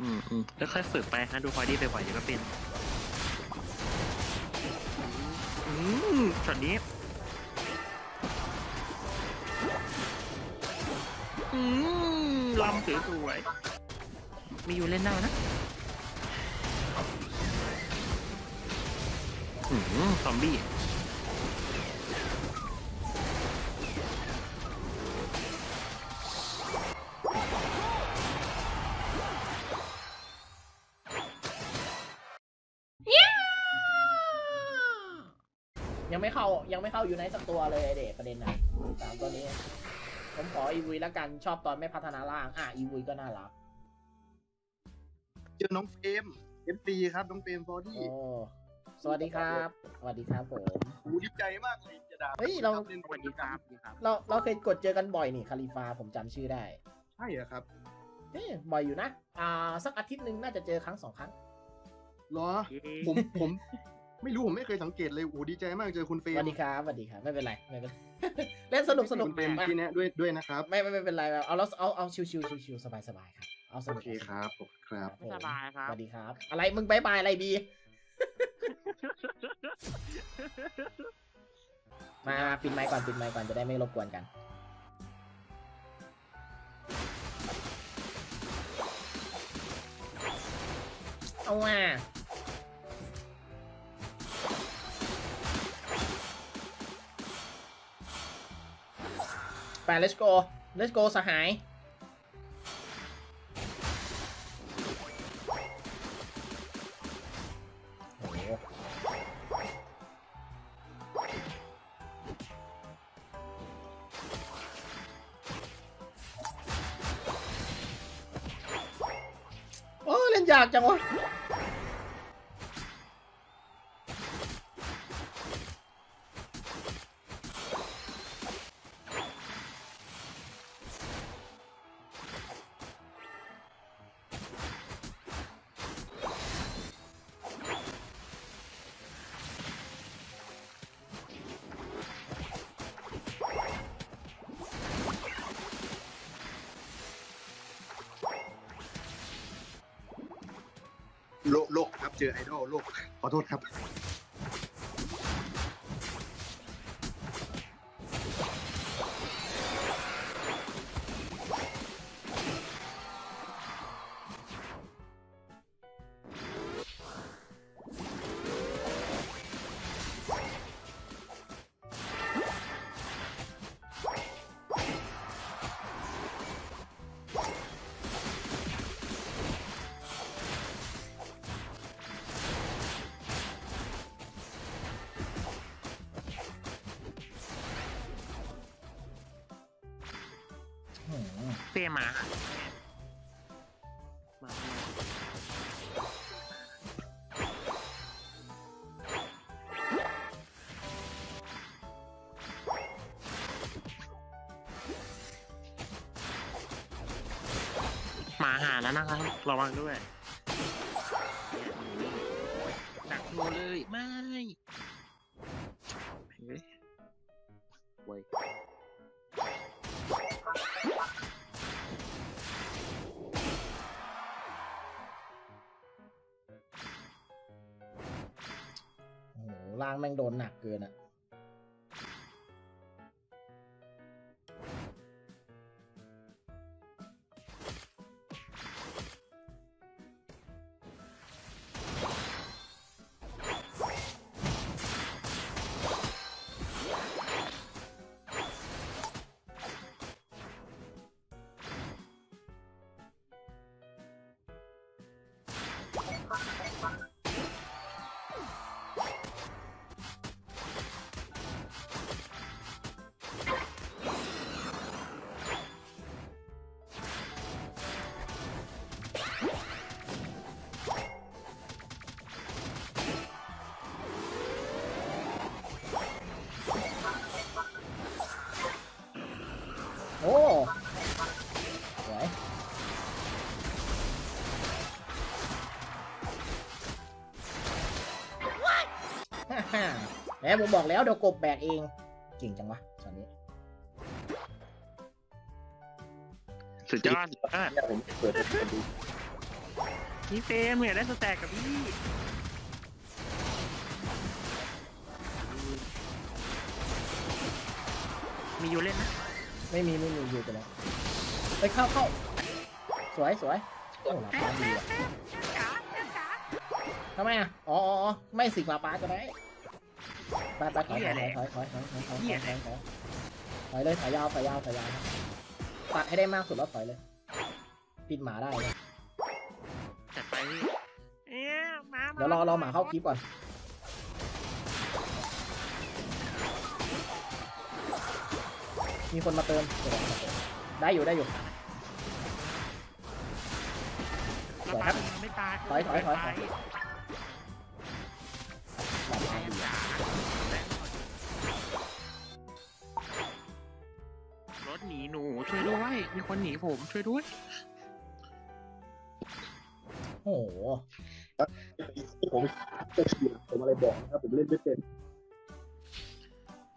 อืมอืมแล้วค่อยฝึกไปฮะดูพอยดี้ไปบ่อยๆเดี๋ยวก็เป็นอืมช็อตนี้อืมลำสวยๆมีอยู่เล่นได้นะอืมซอมบี้ ยังไม่เข้ายังไม่เข้าอยู่ในสักตัวเลยไอ้เด็กประเด็นนะสามตัวนี้ ผมขออีวุยแล้วกันชอบตอนไม่พัฒนาร่าง อะอีวุยก็น่ารักเจอน้องเฟรมเอฟซีครับ น้องเฟรมบอดี้โอ้สวัสดีครับ สวัสดีครับผมหูดีใจมากเลยจะด่าเฮ้ยเราเล่นสวัสดีครับสวัสดีครับเราเราเคยกดเจอกันบ่อยนี่คาลิฟาผมจำชื่อได้ ใช่เหรอครับเฮ้ยบ่อยอยู่นะ อ่า สักอาทิตย์หนึ่งน่าจะเจอครั้งสองครั้งเหรอ ผมผม ไม่รู้ผมไม่เคยสังเกตเลยโอ้ดีใจมากเจอคุณเฟรสมวัสดีครับสวัสดีครับไม่เป็นไรไม่เป็นไรเล่นสนุกสนุกคุณเฟรมมาที่เนี้ยด้วยด้วยนะครับ ไม่ไม่ไม่เป็นไรเอาเราเอาเอาชิวชิวชิวชิวสบายสบายครับเอาสโอนุกเคครับขอบคุณครับผมสบายครับสวัสดีครับ อะไรมึงบายบายอะไรบีมามาปิดไมค์ก่อนปิดไมค์ก่อนจะได้ไม่รบกวนกันเอาว่า ไป let's go let's go สหาย โอ้โหโอ้เล่นยากจังวะ โลกโลกครับเจอไอดอลโลกขอโทษครับ เฟ่มามา มาหมาหาแล้วนะครับ ระวังด้วยดักโนเลยไม่เฮ้ยางแม่งโดนหนักเกินอะ ฮ่าฮ่าแหมผมบอกแล้วเดี๋ยวกบแบกเอง เก่งจังวะตอนนี้สุดยอดสุดยอดเนี่ยผมเปิดให้ดูพี่เฟรมเนี่ยได้สแต็กกับพี่มีอยู่เล่นนะไม่มีไม่มีอยู่ไปแล้วไปเข้าเข้าสวยสวยโอ้ลาปาสดีว่ะทำไมอะ อ๋ออ๋ออ๋อไม่สิลาปาสก็ได้ ไปไปถอยถอยถอยถอยถอยถอยถอยถอยถอยถอยถอยถอยเลยถอยยาวถอยยาวถอยยาวครับตัดให้ได้มากสุดแล้วถอยเลย ปิดหมาได้เลยจัดไปพี่เอ๊ะมาเดี๋ยวรอรอหมาเข้าคลิปก่อนมีคนมาเติมเดี๋ยวมาเติมได้อยู่ได้อยู่แล้วปลามันไม่ตายถอยถอยถอย มีคนหนีผมช่วยด้วย โอ้โหผมผมอะไรบอกนะครับผมเล่นไม่เป็น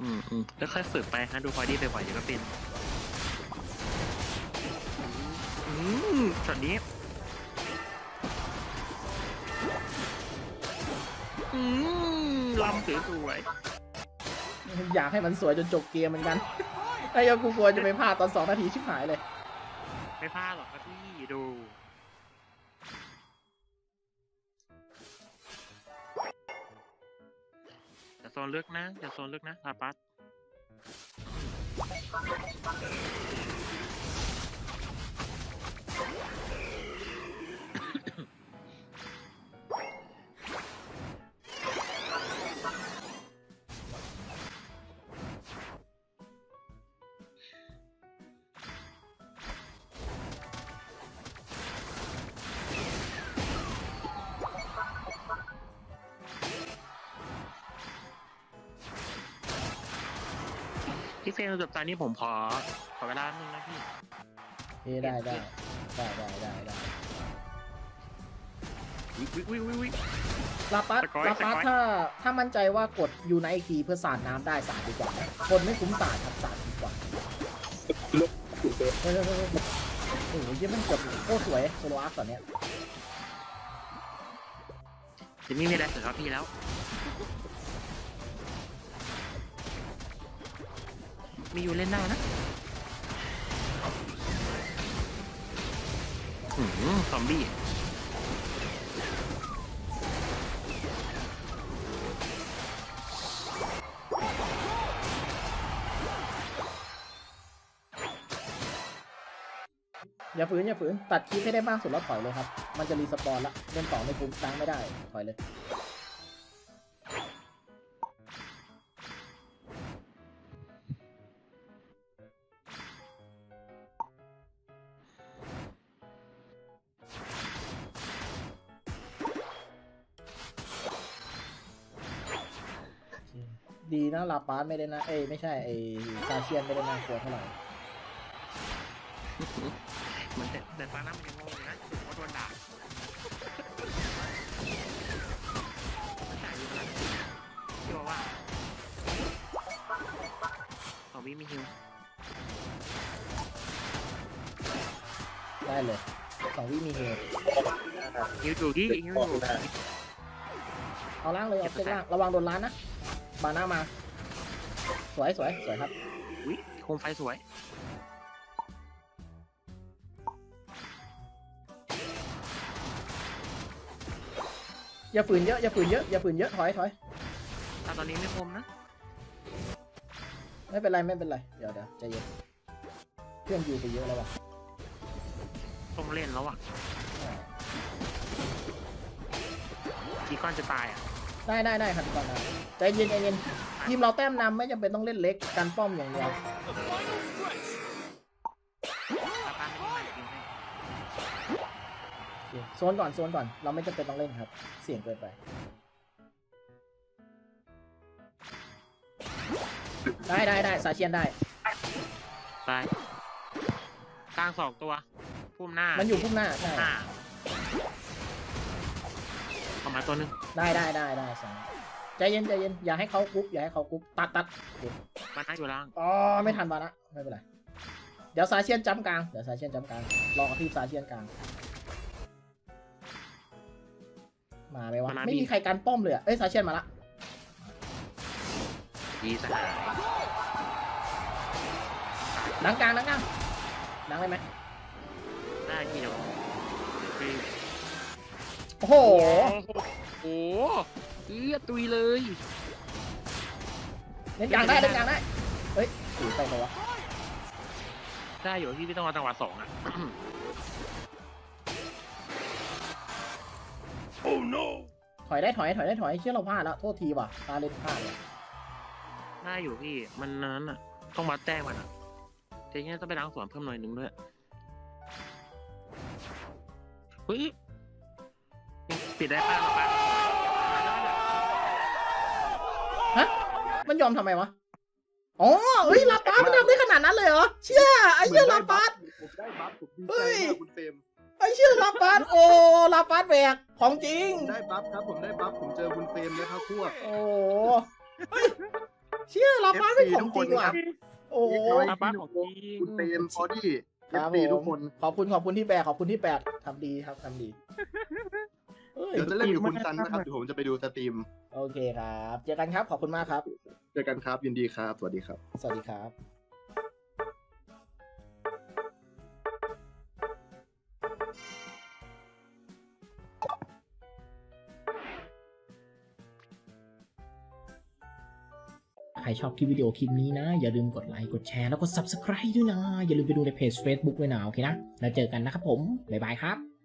อืมอืมแล้วค่อยฝึกไปฮะดูพอดีไปบ่อยเดี๋ยวก็เป็น อืมช็อตนี้ อืมลำสวยอยากให้มันสวยจนจบเกมเหมือนกัน ไอ้ยกูกลัวจะไปพลาดตอนสองนาทีชิบหายเลย ไม่พลาดหรอกครับพี่ดูอย่าโซนลึกนะอย่าโซนลึกนะลาปัส พี่เฟรมจบตอนนี้ผมขอขอเวลาหนึ่งนะพี่เฮ้ได้ได้ได้ได้ได้ได้วิววิววิววิวลาปัสสกอยลาปัสสกอย ถ้าถ้ามั่นใจว่ากดยูไนคีเพื่อสาดน้ำได้สาดดีกว่ากดไม่คุ้มสาดครับสาดดีกว่าเฮ้ยเฮ้ยเฮ้ยเฮ้ยโอ้โหเยี่ยมมันเกือบโคตรสวยโซโลอาร์คตอนเนี้ยจะมีเวลาเสร็จครับพี่แล้ว มีอยู่เล่นได้นะอืมซอมบี้อย่าฝืนอย่าฝืนตัดคลิปให้ได้มากสุดแล้วถอยเลยครับ มันจะรีสปอนละเล่นต่อไม่คุ้มตังไม่ได้ ถอยเลย ดีนะลาปาสไม่ได้นะ เอ้ยไม่ใช่ไอ้ซาเชียนไม่ได้น่ากลัวเท่าไหร่เหมือนแต่แต่ฟ้าน้ำมันยังงงอยู่นะเพราะโดนด่าจ่ายอยู่นะที่บอกว่าซอมบี้มีฮิวได้เลยสองวิมีเฮฮิวอยู่ที่ฮิวอยู่เอาล่างเลยเอาเส้นล่างระวังโดนล้านนะ บาหน้ามา สวยสวยสวยครับ อุ้ยโคมไฟสวย อย่าฝืนเยอะอย่าฝืนเยอะอย่าฝืนเยอะถอยถอยแต่ตอนนี้ไม่คมนะ ไม่เป็นไรไม่เป็นไรเดี๋ยวเดี๋ยวใจเย็นเพื่อนอยู่ไปเยอะแล้วว่ะต้องเล่นแล้วอะอีกก้อนจะตายอะ ได้ได้ได้ครับก่อนนะใจเย็นใจเย็นทีมเราแต้มนำไม่จำเป็นต้องเล่นเล็กกันป้อมอย่างเดียวตาตาไม่ได้มาจริงให้โอเคโซนก่อนโซนก่อน เราไม่จำเป็นต้องเล่นครับ เสี่ยงเกินไปได้ได้ได้ซาเชียนได้ตายกลางสองตัวพุ่มหน้า มันอยู่พุ่มหน้าใช่หน้า เข้ามาตัวหนึงได้ได้ได้ได้สองใจเย็นใจเย็นอย่าให้เขากรุ๊ปอย่าให้เขากรุ๊ปตัดตัดโอเคมาหน้าอยู่ล่างอ๋อไม่ทันวานะไม่เป็นไรเดี๋ยวซาเชียนจำกลางเดี๋ยวซาเชียนจำกลางรอกระทืบซาเชียนกลาง มาไหมวะมาไม่พี่มีใครการป้อมเลยอะเอ้ยซาเชียนมาละดีสหายดังกลางดังกลางดังได้ไหมได้พี่เดี๋ยวพี่ โอ้โห โอ้โหเอื้อตุยเลย เล่นกลางได้เล่นกลางได้ เฮ้ยถือไปเลยวะได้อยู่พี่ไม่ต้องเอาจังหวะสองอะถอยได้ถอยถอยได้ถอยเชื่อเราพลาดแล้วโทษทีว่ะตาเล่นพลาดเลยได้อยู่พี่ มันนั้นอะ ต้องมาแต้มมันอะทีนี้ต้องไปล้างสวนเพิ่มหน่อยหนึงด้วยเฮ้ย ปิดได้ป้าป้าฮะ มันยอมทำไมวะ อ๋อเฮ้ยลาปาสมันทำได้ขนาดนั้นเลยเหรอ เชื่อไอ้เชื่อลาปาสผมได้บัฟผมดีเฮ้ใจยมากคุณเฟรมไอ้เชื่อลาปาสโอ้ลาปาสแบกของจริง ผมได้บัฟครับ ผมได้บัฟผมเจอคุณเฟรมเนี่ยครับพวก โอ้เฮ้ยเชื่อลาปาสเป็นของจริงว่ะ โอ้โหป้าป้าของจริงคุณเฟรมพอดี้คเอรัฟบซีผมทุกคนขอบคุณขอบคุณที่แบกขอบคุณที่แบกทำดีครับทำดี เอ้ยเดี๋ยวจะเล่นกับคุณซันนะครับเดี๋ยวผมจะไปดูสตรีม โอเคครับ เจอกันครับ ขอบคุณมากครับ เจอกันครับ ยินดีครับ สวัสดีครับ สวัสดีครับใครชอบคลิปวิดีโอคลิปนี้นะ อย่าลืมกดไลค์ กดแชร์ แล้วก็ Subscribe ด้วยนะ อย่าลืมไปดูในเพจ Facebook ด้วยนะ โอเคนะ แล้วเจอกันนะครับผม บ๊ายบายครับ